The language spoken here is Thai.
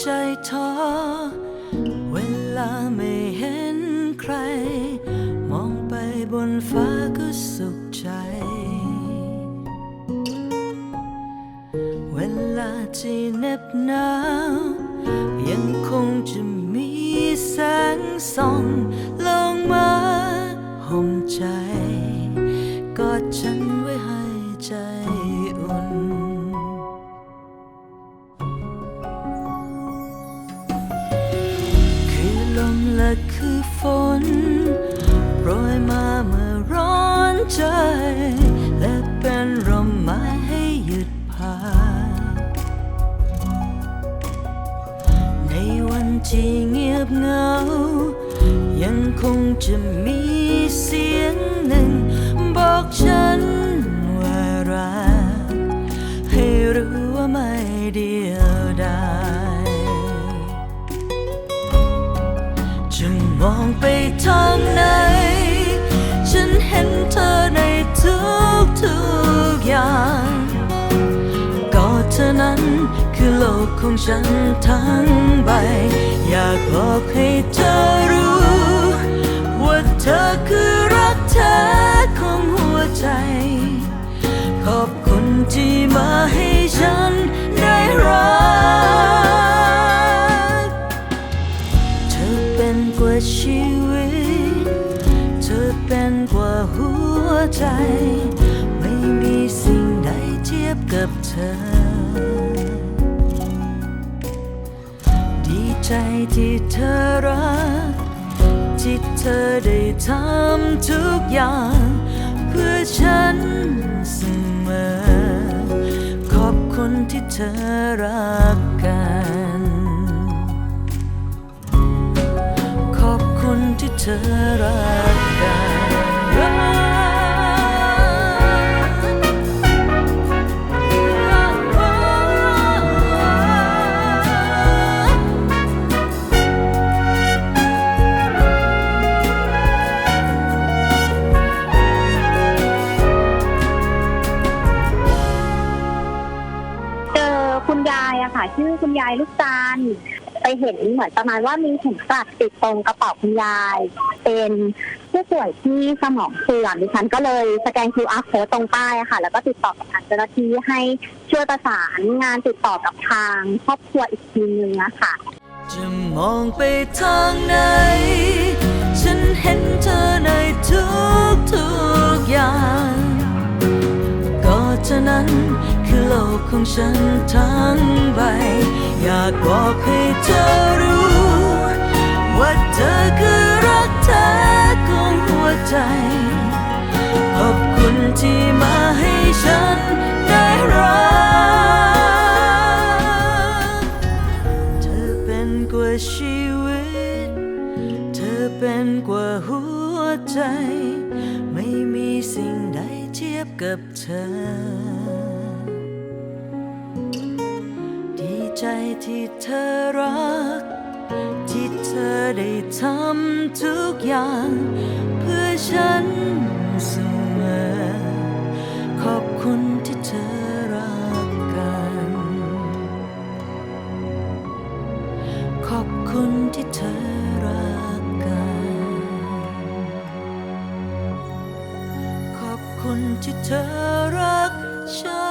ใจท้อ เวลาไม่เห็นใคร มองไปบนฟ้าก็สุขใจ เวลาที่เหน็บหนาว ยังคงจะมีแสงส่อง และคือฝนโปรยมาเมื่อร้อนใจ และเป็นร่มไม้ให้หยุดพักในวันที่เงียบเหงา ยังคงจะมีเสียงหนึ่ง มองไปทางไหน ฉันเห็นเธอในทุกทุกอย่าง ก็เธอนั้นคือโลกของฉันทั้งใบ อยากบอกให้เธอรู้ ว่าเธอคือรักแท้ของหัวใจ ขอบคุณที่มา ใจ ไม่มีสิ่งใดเทียบกับเธอ ดีใจที่เธอรัก ที่เธอได้ทำทุกอย่าง เพื่อฉันเสมอ ขอบคุณที่เธอรักกัน ขอบคุณที่เธอรัก อะค่ะ ชื่อคุณยายลูกตาลไปเห็นเหมือนประมาณว่ามีเข็มกลัดติดตรงกระเป๋าคุณยาย เป็นผู้ป่วยที่สมองเสื่อมดิฉันก็เลยสแกน QR code ตรงป้ายอะค่ะ แล้วก็ติดต่อกับทางเจ้าหน้าที่ให้ช่วยประสานงานติดต่อกับทางครอบครัวอีกทีนึงนะคะจะมองไปทางไหน ฉันเห็นเธอใน นั้น คือโลกของฉันทั้งใบ อยากบอกให้เธอรู้ ว่าเธอคือรักแท้ของหัวใจ ขอบคุณที่มาให้ฉันได้รัก เธอเป็นกว่าชีวิต เธอเป็นกว่าหัวใจ ไม่มีสิ่งใดเทียบกับเธอ ใจที่เธอรัก ที่เธอได้ทำทุกอย่าง เพื่อฉันเสมอ ขอบคุณที่เธอรักกัน ขอบคุณที่เธอรักกัน ขอบคุณที่เธอรักฉัน